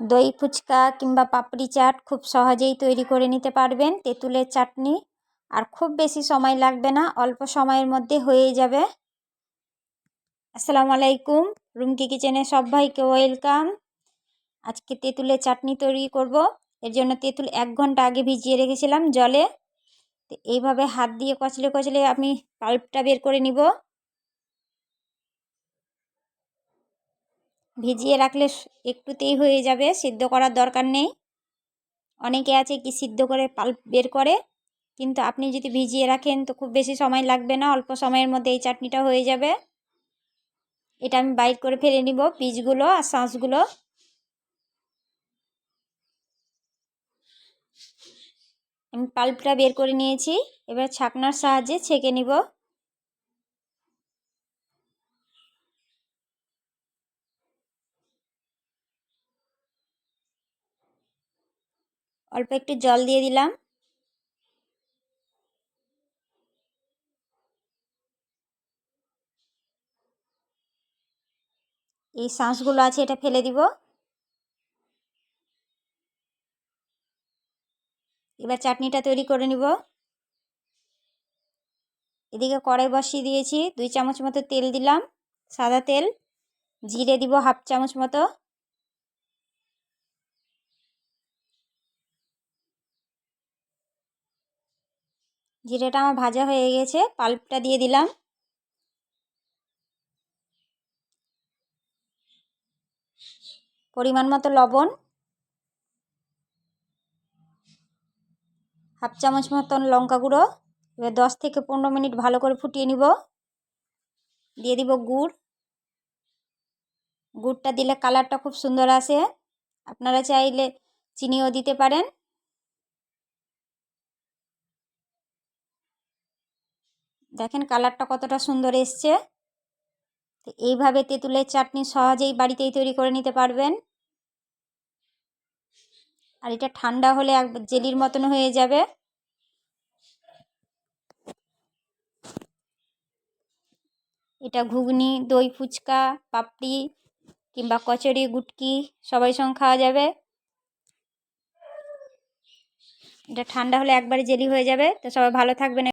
দই, ফুচকা কিংবা পাপড়ি চাট খুব সহজেই তৈরি করে নিতে পারবেন। তেঁতুলের চাটনি, আর খুব বেশি সময় লাগবে না, অল্প সময়ের মধ্যে হয়ে যাবে। আসসালামু আলাইকুম, রুমকি কিচেনে সবাইকে ওয়েলকাম। আজকে তেঁতুলের চাটনি তৈরি করব। এর জন্য তেঁতুল এক ঘণ্টা আগে ভিজিয়ে রেখেছিলাম জলে। এইভাবে হাত দিয়ে কচলে কচলে আমি পাল্পটা বের করে নিব। ভিজিয়ে রাখলে একটুতেই হয়ে যাবে, সিদ্ধ করার দরকার নেই। অনেকে আছে কি সিদ্ধ করে পাল্প বের করে, কিন্তু আপনি যদি ভিজিয়ে রাখেন তো খুব বেশি সময় লাগবে না, অল্প সময়ের মধ্যে এই চাটনিটা হয়ে যাবে। এটা আমি বাইর করে ফেলে নিব, পিসগুলো আর শাঁসগুলো আমি পাল্পটা বের করে নিয়েছি, এবার ছাকনার সাহায্যে ছেঁকে নিব। অল্প একটু জল দিয়ে দিলাম। এই শাঁসগুলো আছে, এটা ফেলে দিব। এবার চাটনিটা তৈরি করে নিব। এদিকে কড়াই বসিয়ে দিয়েছি, দুই চামচ মতো তেল দিলাম, সাদা তেল, জিরে দিব হাফ চামচ মতো। জিরেটা আমার ভাজা হয়ে গেছে, পাল্পটা দিয়ে দিলাম। পরিমাণ মতো লবণ, হাফ চামচ মতন লঙ্কা গুঁড়ো, এবার দশ থেকে পনেরো মিনিট ভালো করে ফুটিয়ে নিব। দিয়ে দিব গুড়। গুড়টা দিলে কালারটা খুব সুন্দর আসে। আপনারা চাইলে চিনিও দিতে পারেন। দেখেন কালারটা কতটা সুন্দর এসছে। তো এইভাবে তেঁতুলের চাটনি সহজেই বাড়িতেই তৈরি করে নিতে পারবেন। আর এটা ঠান্ডা হলে এক জেলির মতন হয়ে যাবে। এটা ঘুগনি, দই ফুচকা, পাপড়ি কিংবা কচুরি, গুটকি সবাই সঙ্গে খাওয়া যাবে। এটা ঠান্ডা হলে একবারে জেলি হয়ে যাবে। তো সবাই ভালো থাকবেন।